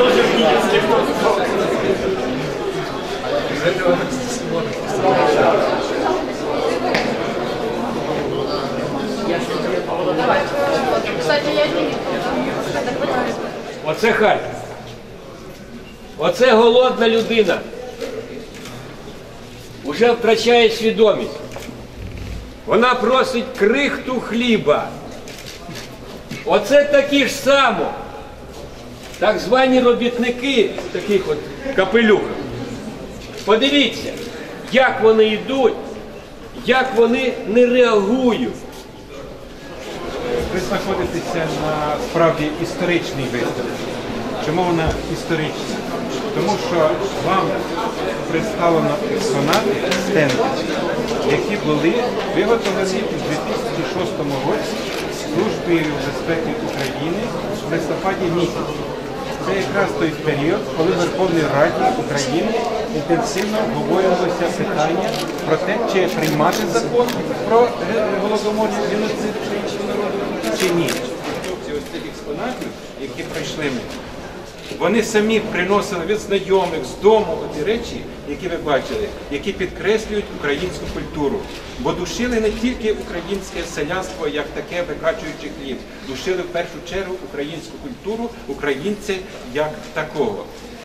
тоже в Никитске Оце Харків. Оце голодна людина. Уже втрачає свідомість. Вона просить крихту хліба. Оце такі ж само. Так звані робітники таких от капелюхах. Подивіться, як вони йдуть, як вони не реагують. Ви знаходитеся на справді історичній виставці. Чому вона історична? Тому що вам представлено експонати стенди, які були виготовлені у 2006 році Службою безпеки України в листопаді місяці. Це якраз той період, коли в Верховній Раді України інтенсивно обговорювалося питання про те, чи приймати закон про голодоморний геноцид чи народу, чи ні. Ось цих експонатів, які прийшли ми, вони самі приносили від знайомих з дому ті речі, які ви бачили, які підкреслюють українську культуру. Бо душили не тільки українське селянство, як таке викачуючи хліб, душили в першу чергу українську культуру, українця як такого.